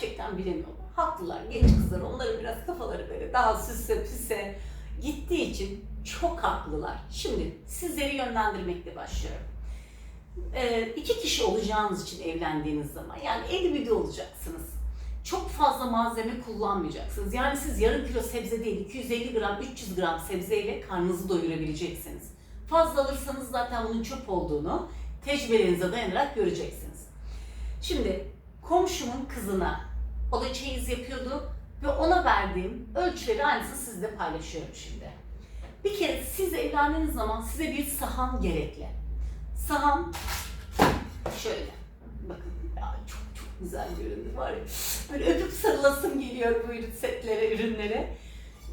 gerçekten bilemiyorum. Haklılar, genç kızlar, onların biraz kafaları böyle daha süsse püse gittiği için çok haklılar. Şimdi sizleri yönlendirmekle başlıyorum. Ee, iki kişi olacağınız için evlendiğiniz zaman yani 50 bir olacaksınız. Çok fazla malzeme kullanmayacaksınız. Yani siz yarım kilo sebze değil, 250 gram, 300 gram sebzeyle karnınızı doyurabileceksiniz. Fazla alırsanız zaten bunun çöp olduğunu tecrübelerinize dayanarak göreceksiniz. Şimdi komşumun kızına, o da çeyiz yapıyordu ve ona verdiğim ölçüleri aynısını sizle paylaşıyorum şimdi. Bir kere siz evlendiğiniz zaman size bir sahan gerekli. Sahan şöyle. Bakın ya çok çok güzel bir üründü var ya. Böyle öpüp sarılasım geliyor bu ürün setlere, ürünlere.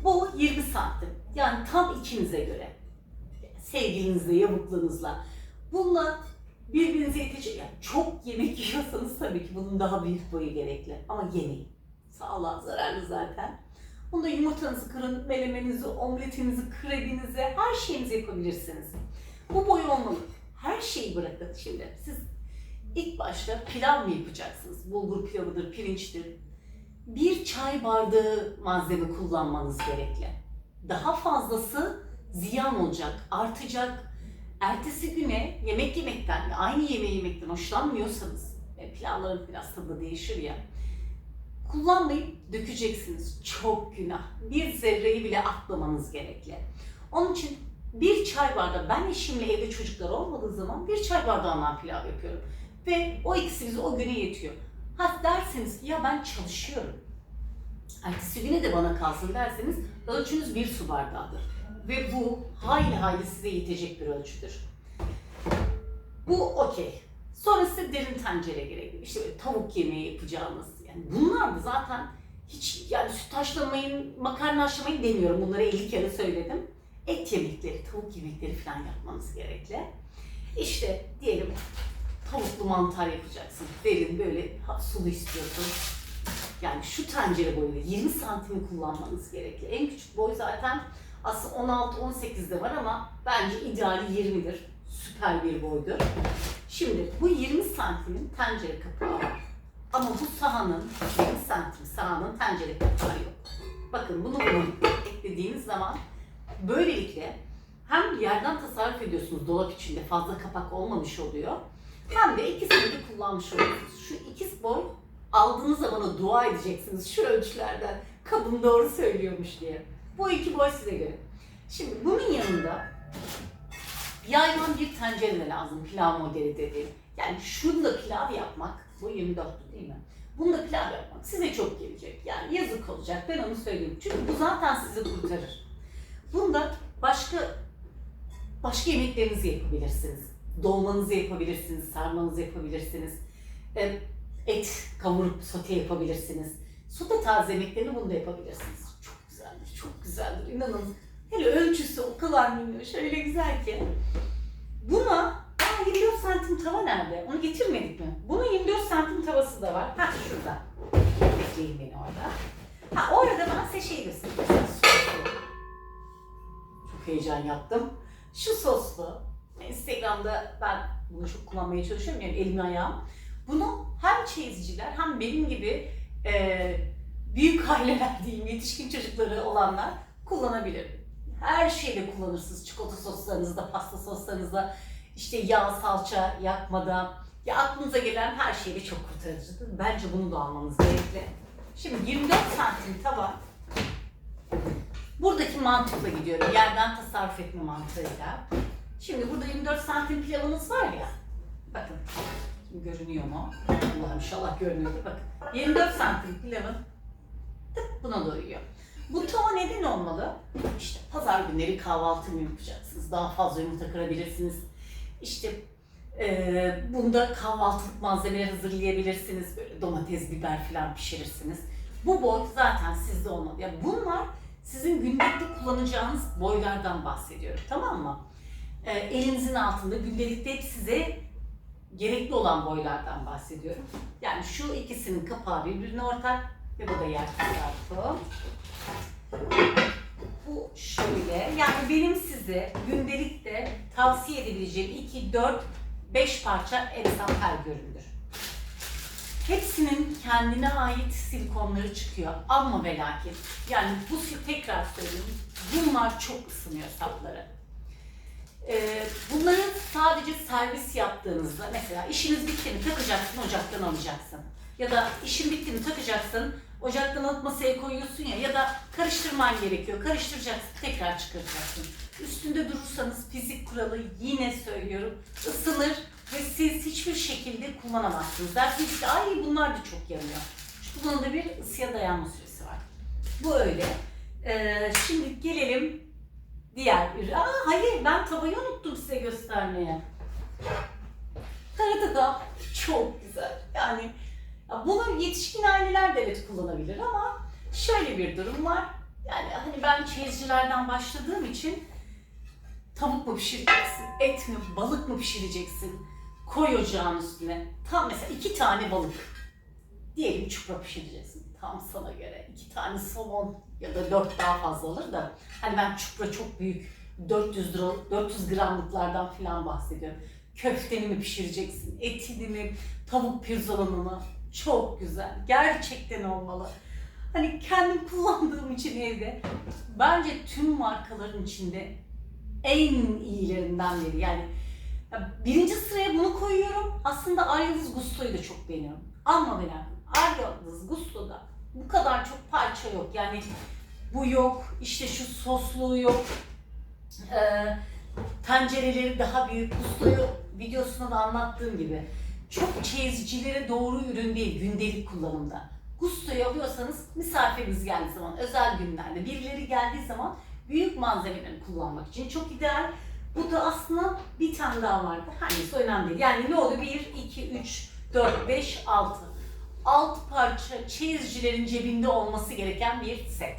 Bu 20 santim. Yani tam ikinize göre. Sevgilinizle, yavukluğunuzla. Bununla birbirinize yetecek. Yani çok yemek yiyorsanız tabii ki bunun daha büyük boyu gerekli. Ama yemeyin. Sağlığa zararlı zaten. Bunda yumurtanızı kırın, melemenizi, omletinizi, krebinizi, her şeyinizi yapabilirsiniz. Bu boy olmalı. Her şeyi bırakın. Şimdi siz ilk başta pilav mı yapacaksınız? Bulgur pilavıdır, pirinçtir. Bir çay bardağı malzeme kullanmanız gerekli. Daha fazlası ziyan olacak, artacak. Ertesi güne yemek yemekten, aynı yemeği yemekten hoşlanmıyorsanız, e, pilavların biraz tadı değişir ya, kullanmayıp dökeceksiniz. Çok günah. Bir zerreyi bile atlamanız gerekli. Onun için bir çay bardağı, ben eşimle evde çocuklar olmadığı zaman bir çay bardağından pilav yapıyorum. Ve o ikisi bize o güne yetiyor. Ha derseniz ya ben çalışıyorum. Ertesi güne de bana kalsın derseniz ölçünüz bir su bardağıdır. Ve bu hayli hayli size yetecek bir ölçüdür. Bu okey. Sonra size derin tencere gerekli. İşte böyle tavuk yemeği yapacağımız. Yani bunlar da zaten hiç yani süt haşlamayın, makarna haşlamayın demiyorum. Bunları 50 kere söyledim. Et yemekleri, tavuk yemekleri falan yapmanız gerekli. İşte diyelim tavuklu mantar yapacaksın. Derin böyle sulu istiyorsun. Yani şu tencere boyunda 20 santimi kullanmanız gerekli. En küçük boy zaten aslında 16-18'de var ama bence ideali 20'dir. Süper bir boydur. Şimdi bu 20 santimin tencere kapağı var. Ama bu sahanın 20 santim sahanın tencere kapağı yok. Bakın bunu bunu eklediğiniz zaman böylelikle hem yerden tasarruf ediyorsunuz dolap içinde fazla kapak olmamış oluyor. Hem de ikisini de kullanmış oluyorsunuz. Şu ikiz boy aldığınız zaman dua edeceksiniz şu ölçülerden. Kabım doğru söylüyormuş diye. Bu iki boy size göre. Şimdi bunun yanında yayvan bir tencere lazım pilav modeli dediğim. Yani şunda pilav yapmak, bu 24 değil mi? Bunda pilav yapmak size çok gelecek. Yani yazık olacak ben onu söyleyeyim. Çünkü bu zaten sizi kurtarır. Bunda başka başka yemeklerinizi yapabilirsiniz. Dolmanızı yapabilirsiniz, sarmanızı yapabilirsiniz. E, Et kavurup sote yapabilirsiniz. Sote taze yemeklerini bunu da yapabilirsiniz. Çok güzeldir, çok güzeldir. İnanın. Hele ölçüsü o kadar minnoş, öyle güzel ki. Buna, aa 24 santim tava nerede? Onu getirmedik mi? Bunun 24 santim tavası da var. Ha şurada. Bekleyin beni orada. Ha orada ben size şey göstereyim. Çok heyecan yaptım. Şu soslu. Instagram'da ben bunu çok kullanmaya çalışıyorum. Yani elim ayağım. Bunu hem çeyizciler hem benim gibi e, büyük aileler diyeyim, yetişkin çocukları olanlar kullanabilir. Her şeyde kullanırsınız. Çikolata soslarınızda, pasta soslarınızda, işte yağ, salça yakmadan. Ya aklınıza gelen her şeyde çok kurtarıcıdır. Bence bunu da almanız gerekli. Şimdi 24 santim tava. Buradaki mantıkla gidiyorum. Yerden tasarruf etme mantığıyla. Şimdi burada 24 santim pilavınız var ya. Bakın. Görünüyor mu? Allah'ım inşallah görünüyordur. Bakın. 24 santim pilavın tık buna doyuyor. Bu tava neden olmalı? İşte pazar günleri kahvaltı mı yapacaksınız? Daha fazla yumurta kırabilirsiniz. İşte eee bunda kahvaltılık malzemeler hazırlayabilirsiniz. Böyle domates, biber falan pişirirsiniz. Bu boy zaten sizde olmalı. Yani bunlar sizin gündelikte kullanacağınız boylardan bahsediyorum. Tamam mı? Eee, elinizin altında gündelikte hep size gerekli olan boylardan bahsediyorum. Yani şu ikisinin kapağı birbirine ortak ve bu da yer tasarrufu. Bu şöyle, yani benim size gündelikte tavsiye edebileceğim 2, 4, 5 parça el her göründür. Hepsinin kendine ait silikonları çıkıyor. Ama ve lakin. Yani bu tekrar söylüyorum. Bunlar çok ısınıyor sapları. Ee, bunları sadece servis yaptığınızda mesela işiniz bitti mi takacaksın ocaktan alacaksın. Ya da işin bitti mi takacaksın ocaktan alıp masaya koyuyorsun ya ya da karıştırman gerekiyor. Karıştıracaksın tekrar çıkaracaksın. Üstünde durursanız fizik kuralı yine söylüyorum ısınır ve siz hiçbir şekilde kullanamazsınız. Dersiniz ki ay bunlar da çok yanıyor. Çünkü bunun da bir ısıya dayanma süresi var. Bu öyle. Ee, şimdi gelelim diğer ürün. Aa hayır ben tavayı unuttum size göstermeye. Karataka çok güzel. Yani ya bunu yetişkin aileler de evet kullanabilir ama şöyle bir durum var. Yani hani ben çeyizcilerden başladığım için tavuk mu pişireceksin, et mi, balık mı pişireceksin? Koy ocağın üstüne. Tam mesela iki tane balık. Diyelim çupra pişireceksin. Tam sana göre. iki tane somon ya da dört daha fazla olur da. Hani ben çupra çok büyük 400 lira, 400 gramlıklardan falan bahsediyorum. Köfteni mi pişireceksin, etini mi, tavuk pirzolanı mı? Çok güzel. Gerçekten olmalı. Hani kendim kullandığım için evde bence tüm markaların içinde en iyilerinden biri. Yani ya birinci sıraya bunu koyuyorum. Aslında Aryıldız Gusto'yu da çok beğeniyorum. Ama ve lakin Aryıldız Gusto'da bu kadar çok parça yok. Yani bu yok, işte şu sosluğu yok. Ee, tencereleri daha büyük. Gusto'yu videosunda da anlattığım gibi. Çok çeyizcilere doğru ürün değil gündelik kullanımda. Gusto'yu alıyorsanız misafiriniz geldiği zaman, özel günlerde, birileri geldiği zaman büyük malzemelerini kullanmak için çok ideal. Bu da aslında bir tane daha vardı. Hangisi önemli değil. Yani ne oluyor? 1, 2, 3, 4, 5, 6. 6 parça çeyizcilerin cebinde olması gereken bir set.